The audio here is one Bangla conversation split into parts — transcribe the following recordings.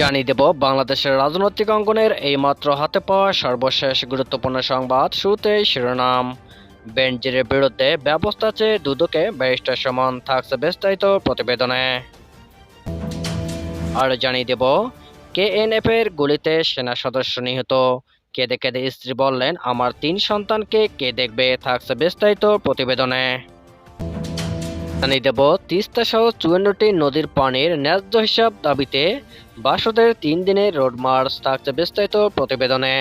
জানিয়ে দেব, বাংলাদেশের রাজনৈতিক অঙ্গনের এইমাত্র হাতে পাওয়া সর্বশেষ গুরুত্বপূর্ণ সংবাদ শুরুতেই শিরোনাম। বেনজিরের বিরুদ্ধে ব্যবস্থা চেয়ে দুদকে ব্যারিস্টার সমান থাকছে বিস্তারিত প্রতিবেদনে। আর জানিয়ে দেব কেএনএফ এর গুলিতে সেনা সদস্য নিহত। কেঁদে কেঁদে স্ত্রী বললেন, আমার তিন সন্তানকে কে দেখবে? থাকছে বিস্তারিত প্রতিবেদনে। জানিয়ে দেব তিস্তা সহ চুয়ান্নটি নদীর পানির ন্যায্য হিসাব দাবিতে বাসদের তিন দিনের রোড মার্চ থাকছে বিস্তারিত প্রতিবেদনে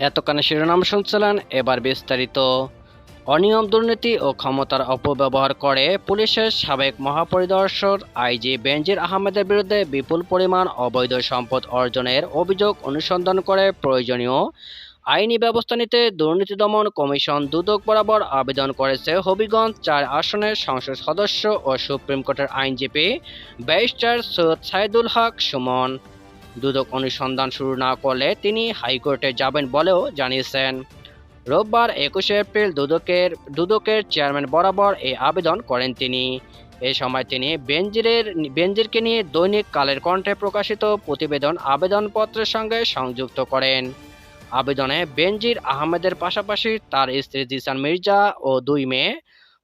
এতক্ষণে শিরোনাম শুনছিলেন এবার বিস্তারিত অনিয়ম দুর্নীতি ও ক্ষমতার অপব্যবহার করে পুলিশের সাবেক মহাপরিদর্শক আইজি বেনজির আহমেদের বিরুদ্ধে বিপুল পরিমাণ অবৈধ সম্পদ অর্জনের অভিযোগ অনুসন্ধান করে প্রয়োজনীয় আইনি ব্যবস্থা নিতে দুর্নীতি দমন কমিশন দুদক বরাবর আবেদন করেছে হবিগঞ্জ চার আসনের সংসদ সদস্য ও সুপ্রিম কোর্টের আইনজীবী ব্যারিস্টার সৈয়দ সাইদুল হক সুমন। দুদক অনুসন্ধান শুরু না করলে তিনি হাইকোর্টে যাবেন বলেও জানিয়েছেন। রোববার একুশে এপ্রিল দুদকের দুদকের চেয়ারম্যান বরাবর এই আবেদন করেন তিনি। এ সময় তিনি বেনজিরের বেনজিরকে নিয়ে দৈনিক কালের কণ্ঠে প্রকাশিত প্রতিবেদন আবেদনপত্রের সঙ্গে সংযুক্ত করেন। আবেদনে বেনজির আহমেদের পাশাপাশি তার স্ত্রী জিসান মির্জা ও দুই মেয়ে,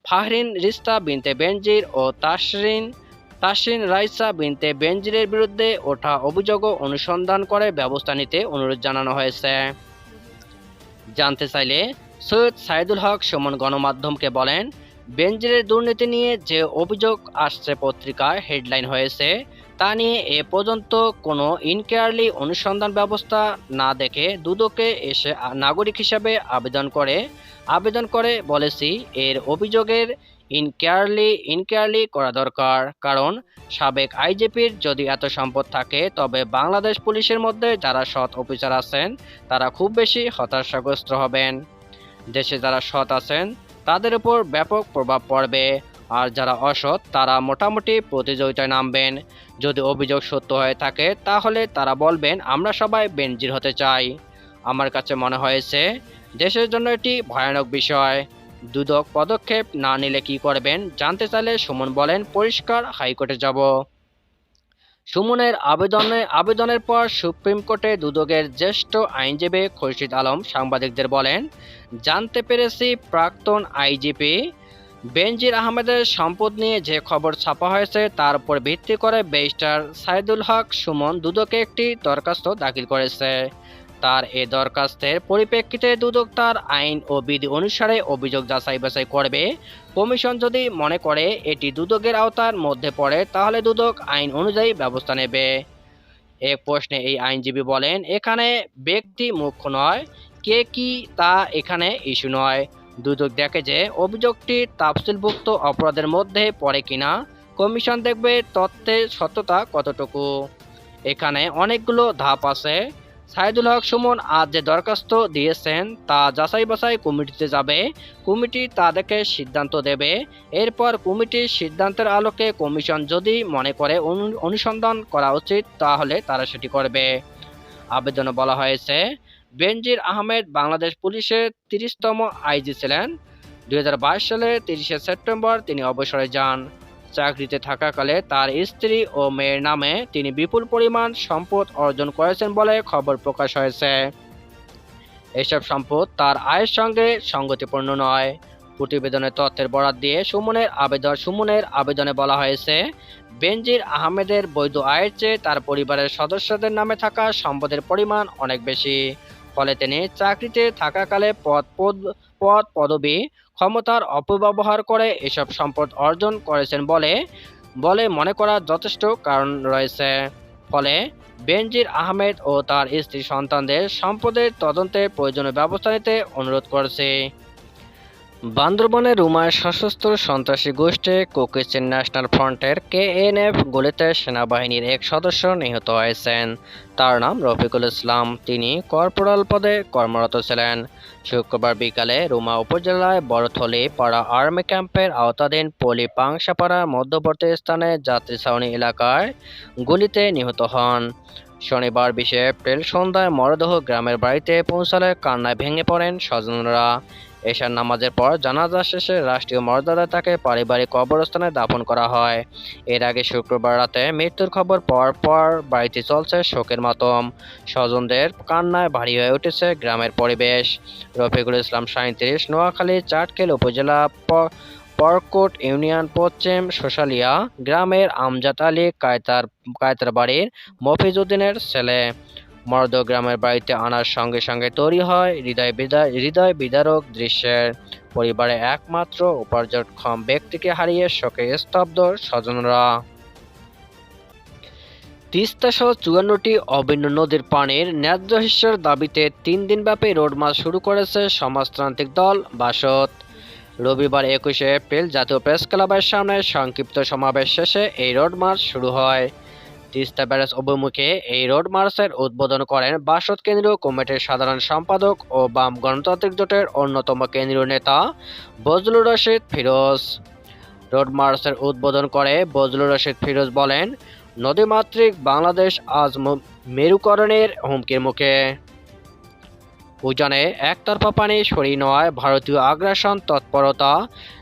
ফাহরিন রিস্তা বিনতে বেনজির ও তাসরিন তাসরিন রাইসা বিনতে বেনজিরের বিরুদ্ধে ওঠা অভিযোগও অনুসন্ধান করে ব্যবস্থা নিতে অনুরোধ জানানো হয়েছে। জানতে চাইলে সৈয়দ সাইদুল হক সুমন গণমাধ্যমকে বলেন, বেনজিরের দুর্নীতি নিয়ে যে অভিযোগ আসছে পত্রিকায় হেডলাইন হয়েছে তা নিয়ে এ পর্যন্ত কোনো ইনকেয়ারলি অনুসন্ধান ব্যবস্থা না দেখে দুদকে এসে নাগরিক হিসাবে আবেদন করে আবেদন করে বলেছি এর অভিযোগের ইনকেয়ারলি ইনকেয়ারলি করা দরকার। কারণ সাবেক আইজিপির যদি এত সম্পদ থাকে, তবে বাংলাদেশ পুলিশের মধ্যে যারা সৎ অফিসার আছেন, তারা খুব বেশি হতাশাগ্রস্ত হবেন। দেশে যারা সৎ আছেন, তাদের উপর ব্যাপক প্রভাব পড়বে। আর যারা অসৎ, তারা মোটামুটি প্রতিযোগিতায় নামবেন। যদি অভিযোগ সত্য হয়ে থাকে, তাহলে তারা বলবেন, আমরা সবাই বেনজির হতে চাই। আমার কাছে মনে হয়েছে, দেশের জন্য এটি ভয়ানক বিষয়। দুদক পদক্ষেপ না নিলে কি করবেন, জানতে চাইলে সুমন বলেন, পরিষ্কার, হাইকোর্টে যাব। সুমনের আবেদনে, আবেদনের পর সুপ্রিম কোর্টে দুদকের জ্যেষ্ঠ আইনজীবী খুরশিদ আলম সাংবাদিকদের বলেন, জানতে পেরেছি, প্রাক্তন আইজিপি বেনজির আহমেদের সম্পদ নিয়ে যে খবর ছাপা হয়েছে, তার উপর ভিত্তি করে ব্যারিস্টার সাইদুল হক সুমন দুদকে একটি দরখাস্ত দাখিল করেছে। তার এ দরখাস্তের পরিপ্রেক্ষিতে দুদক তার আইন ও বিধি অনুসারে অভিযোগ যাচাই বাছাই করবে। কমিশন যদি মনে করে এটি দুদকের আওতার মধ্যে পড়ে, তাহলে দুদক আইন অনুযায়ী ব্যবস্থা নেবে। এক প্রশ্নে এই আইনজীবী বলেন, এখানে ব্যক্তি মুখ্য নয়, কে কি তা এখানে ইস্যু নয়। দুদক দেখে যে অভিযোগটি তাফসিলভুক্ত অপরাধের মধ্যে পড়ে কিনা, কমিশন দেখবে তথ্যের সত্যতা কতটুকু। এখানে অনেকগুলো ধাপ আছে। সাইদুল হক সুমন আজ যে দরখাস্ত দিয়েছেন, তা যাচাই বাছাই কমিটিতে যাবে। কমিটি তা দেখে সিদ্ধান্ত দেবে। এরপর কমিটির সিদ্ধান্তের আলোকে কমিশন যদি মনে করে অনু- অনুসন্ধান করা উচিত, তাহলে তারা সেটি করবে। আবেদনে বলা হয়েছে বেনজির আহমেদ বাংলাদেশ পুলিশের তিরিশতম আইজি ছিলেন। দুই সালে তিরিশে সেপ্টেম্বর তিনি অবসরে যান। চাকরিতে থাকাকালে তার স্ত্রী ও মেয়ের নামে তিনি বিপুল পরিমাণ সম্পদ অর্জন করেছেন বলে খবর প্রকাশ হয়েছে। এসব সম্পদ তার আয়ের সঙ্গে সঙ্গতিপূর্ণ নয়। প্রতিবেদনের তথ্যের বরাত দিয়ে সুমনের আবেদন সুমনের আবেদনে বলা হয়েছে, বেনজির আহমেদের বৈধ আয়ের চেয়ে তার পরিবারের সদস্যদের নামে থাকা সম্পদের পরিমাণ অনেক বেশি। ফলে তিনি চাকরিতে থাকাকালে পদ পদ পদ পদবি, ক্ষমতার অপব্যবহার করে এসব সম্পদ অর্জন করেছেন বলে বলে মনে করার যথেষ্ট কারণ রয়েছে। ফলে বেনজির আহমেদ ও তার স্ত্রী সন্তানদের সম্পদের তদন্তে প্রয়োজনীয় ব্যবস্থা নিতে অনুরোধ করেছে। বান্দরবনে রুমায় সশস্ত্র সন্ত্রাসী গোষ্ঠী কোকেসিন ন্যাশনাল ফ্রন্টের কেএনএফ গুলিতে সেনাবাহিনীর এক সদস্য নিহত হয়েছেন। তার নাম রফিকুল ইসলাম। তিনি কর্পোরাল পদে কর্মরত ছিলেন। শুক্রবার বিকালে রুমা উপজেলায় বড়থলি পাড়া আর্মি ক্যাম্পের আওতাধীন পলি পাংশাপাড়া মধ্যবর্তী স্থানে যাত্রী ছাউনি এলাকায় গুলিতে নিহত হন। শনিবার বিশে এপ্রিল সন্ধ্যায় মরদেহ গ্রামের বাড়িতে পৌঁছালে কান্নায় ভেঙে পড়েন স্বজনরা। এশার নামাজের পর জানাজা শেষে রাষ্ট্রীয় মর্যাদায় তাকে পারিবারিক কবরস্থানে দাফন করা হয়। এর আগে শুক্রবার রাতে মৃত্যুর খবর পর পর বাড়িতে চলছে শোকের মাতম। স্বজনদের কান্নায় ভারী হয়ে উঠেছে গ্রামের পরিবেশ। রফিকুল ইসলাম সাঁত্রিশ নোয়াখালী, চাটকেল উপজেলা পরকোট ইউনিয়ন, পশ্চিম শোশালিয়া গ্রামের আমজাদ আলী কায়তার কায়তার বাড়ির মফিজ উদ্দিনের ছেলে। মর্দ গ্রামের বাড়িতে আনার সঙ্গে সঙ্গে তৈরি হয় হৃদয় বিদায় হৃদয় বিদারক দৃশ্যের। পরিবারে একমাত্র উপার্জনক্ষম ব্যক্তিকে হারিয়ে শোকে স্তব্ধ স্বজনরা। তিস্তা সহ চুয়ান্নটি অভিন্ন নদীর পানির ন্যায্য হিস্যার দাবিতে তিন দিনব্যাপী রোড মার্চ শুরু করেছে সমাজতান্ত্রিক দল বাসদ। রবিবার একুশে এপ্রিল জাতীয় প্রেস ক্লাবের সামনে সংক্ষিপ্ত সমাবেশ শেষে এই রোড মার্চ শুরু হয়। তিস্তা ব্যারাজ অভিমুখে এই রোড মার্চের উদ্বোধন করেন বাসদ কেন্দ্রীয় কমিটির সাধারণ সম্পাদক ও বাম গণতান্ত্রিক জোটের অন্যতম কেন্দ্রীয় নেতা বজলুর রশিদ ফিরোজ। রোড মার্চের উদ্বোধন করে বজলুর রশিদ ফিরোজ বলেন, নদীমাতৃক বাংলাদেশ আজ মেরুকরণের হুমকির মুখে। উজানে একতরফা পানি সরিয়ে নেওয়ায় ভারতীয় আগ্রাসন তৎপরতা।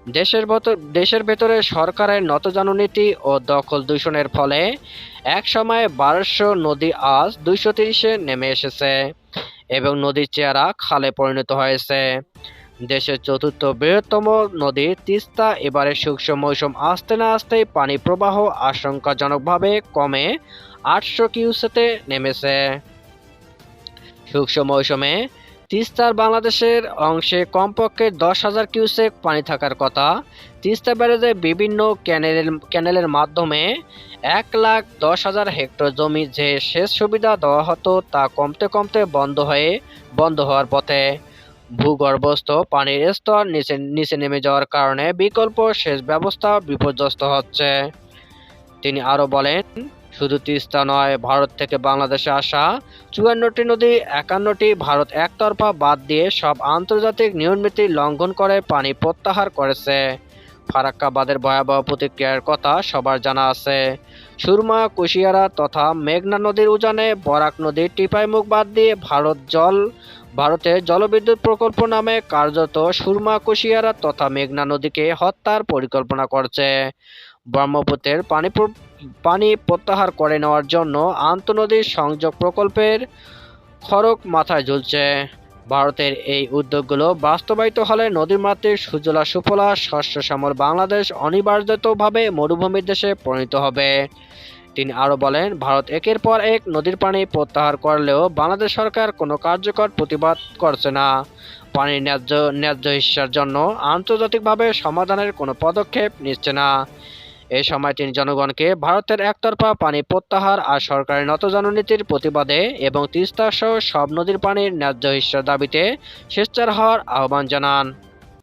দেশের দেশের ভেতরে সরকারের নতজানু নীতি ও দখল দূষণের ফলে এক সময় বারোশো নদী আজ দুইশো তিরিশে নেমে এসেছে এবং নদীর চেহারা খালে পরিণত হয়েছে। দেশের চতুর্থ বৃহত্তম নদী তিস্তা, এবারে শুষ্ক মৌসুম আসতে না আসতেই পানি প্রবাহ আশঙ্কাজনকভাবে কমে আটশো কিউসেতে নেমেছে। শুষ্ক মৌসুমে তিস্তার বাংলাদেশের অংশে কমপক্ষে দশ হাজার কিউসেক পানি থাকার কথা। তিস্তা ব্যারেজে বিভিন্ন ক্যানেলের ক্যানেলের মাধ্যমে এক লাখ দশ হাজার হেক্টর জমি যে সেচ সুবিধা দেওয়া হতো তা কমতে কমতে বন্ধ হয়ে বন্ধ হওয়ার পথে ভূগর্ভস্থ পানির স্তর নিচে নিচে নেমে যাওয়ার কারণে বিকল্প সেচ ব্যবস্থা বিপর্যস্ত হচ্ছে। তিনি আরও বলেন শুধু তিস্তা নয়, ভারত থেকে বাংলাদেশে আসা চুয়ান্নটি নদী, একান্নটি ভারত একতরফা বাদ দিয়ে সব আন্তর্জাতিক নিয়মনীতি লঙ্ঘন করে পানি প্রত্যাহার করেছে। ফারাক্কাবাদের ভয়াবহ প্রতিক্রিয়ার কথা সবার জানা আছে। সুরমা, কুশিয়ারা তথা মেঘনা নদীর উজানে বরাক নদীর টিপাই মুখ বাদ দিয়ে ভারত জল, ভারতে জলবিদ্যুৎ প্রকল্প নামে কার্যত সুরমা, কুশিয়ারা তথা মেঘনা নদীকে হত্যার পরিকল্পনা করছে। ব্রহ্মপুত্রের পানি পানি প্রত্যাহার করে নেওয়ার জন্য আন্তনদী সংযোগ প্রকল্পের খড়ক মাথায় ঝুলছে। ভারতের এই উদ্যোগগুলো বাস্তবায়িত হলে নদীমাতৃক সুজলা সুফলা শস্য শ্যামল বাংলাদেশ অনিবার্যতভাবে মরুভূমির দেশে পরিণত হবে। তিনি আরও বলেন, ভারত একের পর এক নদীর পানি প্রত্যাহার করলেও বাংলাদেশ সরকার কোনো কার্যকর প্রতিবাদ করছে না। পানির ন্যায্য ন্যায্য হিস্যার জন্য আন্তর্জাতিকভাবে সমাধানের কোনো পদক্ষেপ নিচ্ছে না। এ সময় তিনি জনগণকে ভারতের একতরফা পানি প্রত্যাহার আর সরকারের নতজানু নীতির প্রতিবাদে এবং তিস্তা সহ সব নদীর পানির ন্যায্য হিস্যার দাবিতে স্বেচ্ছার হওয়ার আহ্বান জানান।